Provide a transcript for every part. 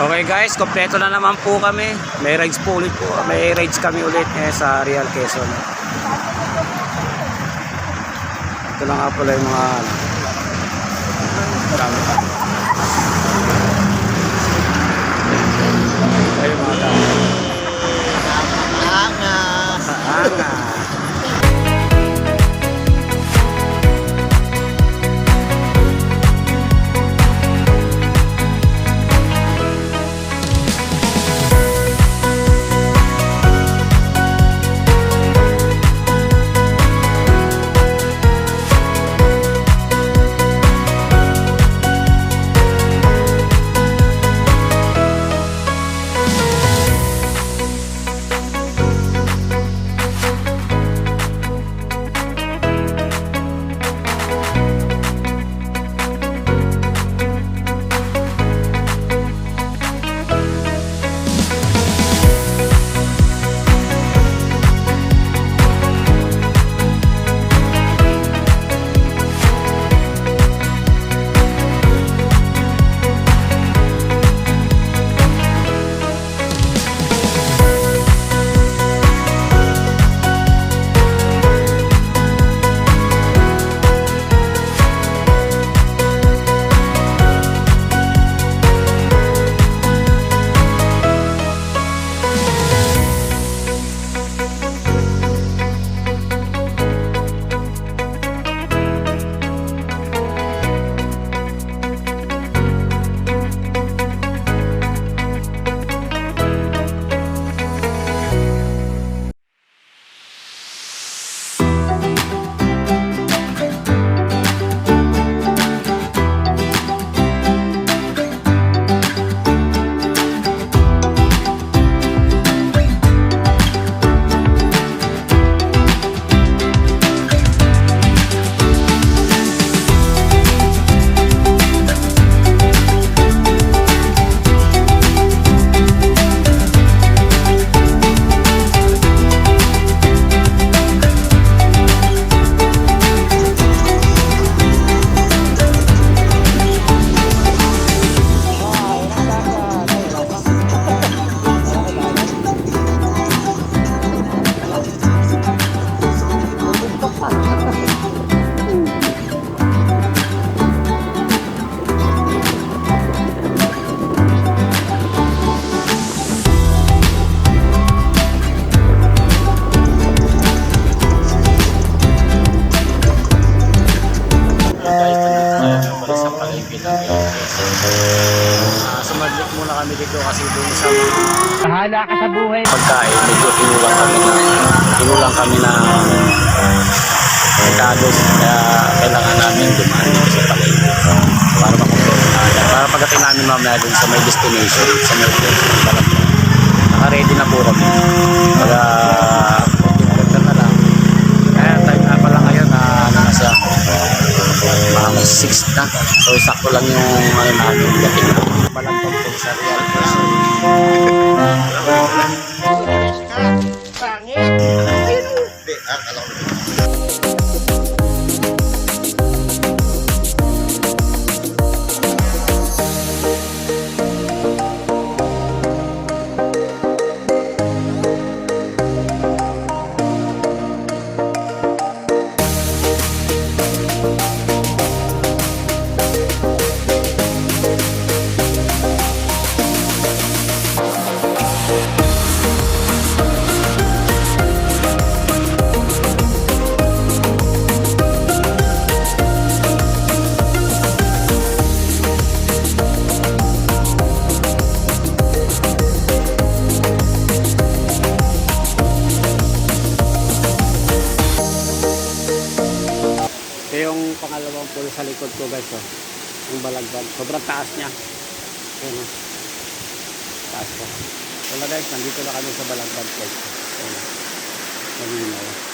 Okay guys, kompleto na naman po kami. May rides po ulit po. May rides kami ulit eh, sa Real Quezon. Ito na nga pala yung mga ano. Dami pa. Ah, sumadlik muna kami dito kasi doon sa Bahala ka sa buhay. pagkain, medyo kinulang kami na kinulang kami na regalos kaya kailangan namin dumaan dito sa palengke para makumpleto natin. Para pagdating namin mamaya dun sa may destination, sa may balap naka-ready na po kami. Para ganda na lang. Kaya time nga pala ngayon na ano mga 6 na. So sakto lang yung ano namin dating na. Balagpag po sa Real Quezon. Ito likod ko guys oh. Yung balagban. Sobrang taas niya. Ayan oh. Taas ko. Wala guys, nandito na kami sa balagban po. Ayan. Malinaw.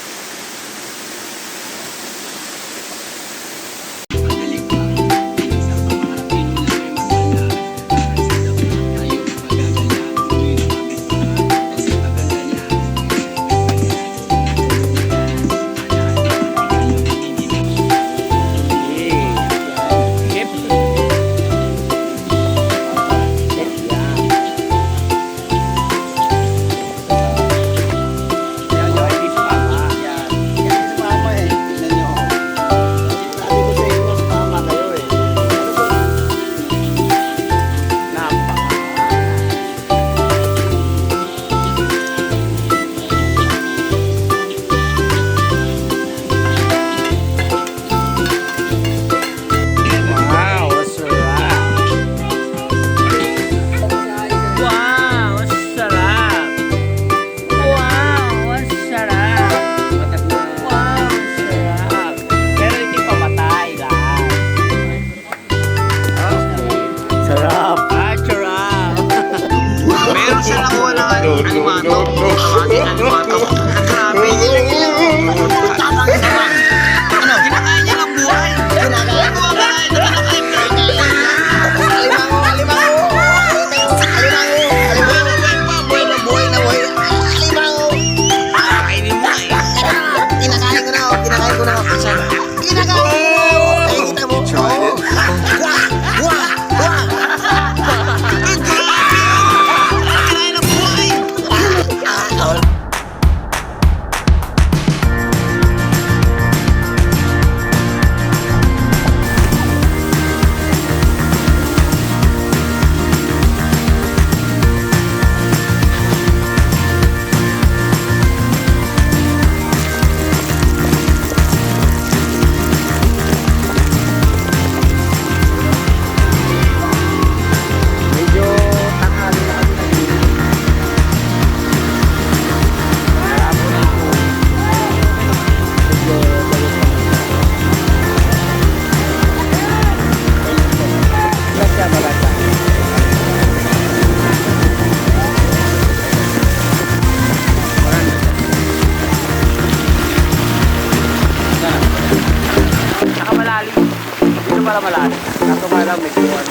Para malalim. Kaso nga lang may kuwan.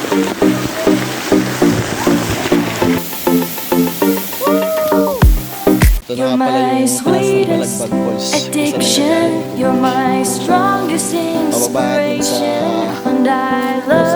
Ito na You're nga pala my yung class ng sweetest Balagbag Falls. addiction. You're my strongest inspiration. And I dun sa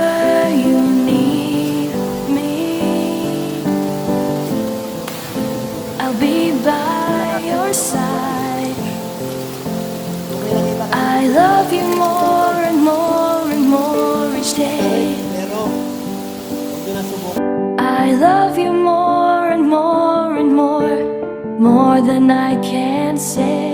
I love you more and more and more, more than I can say.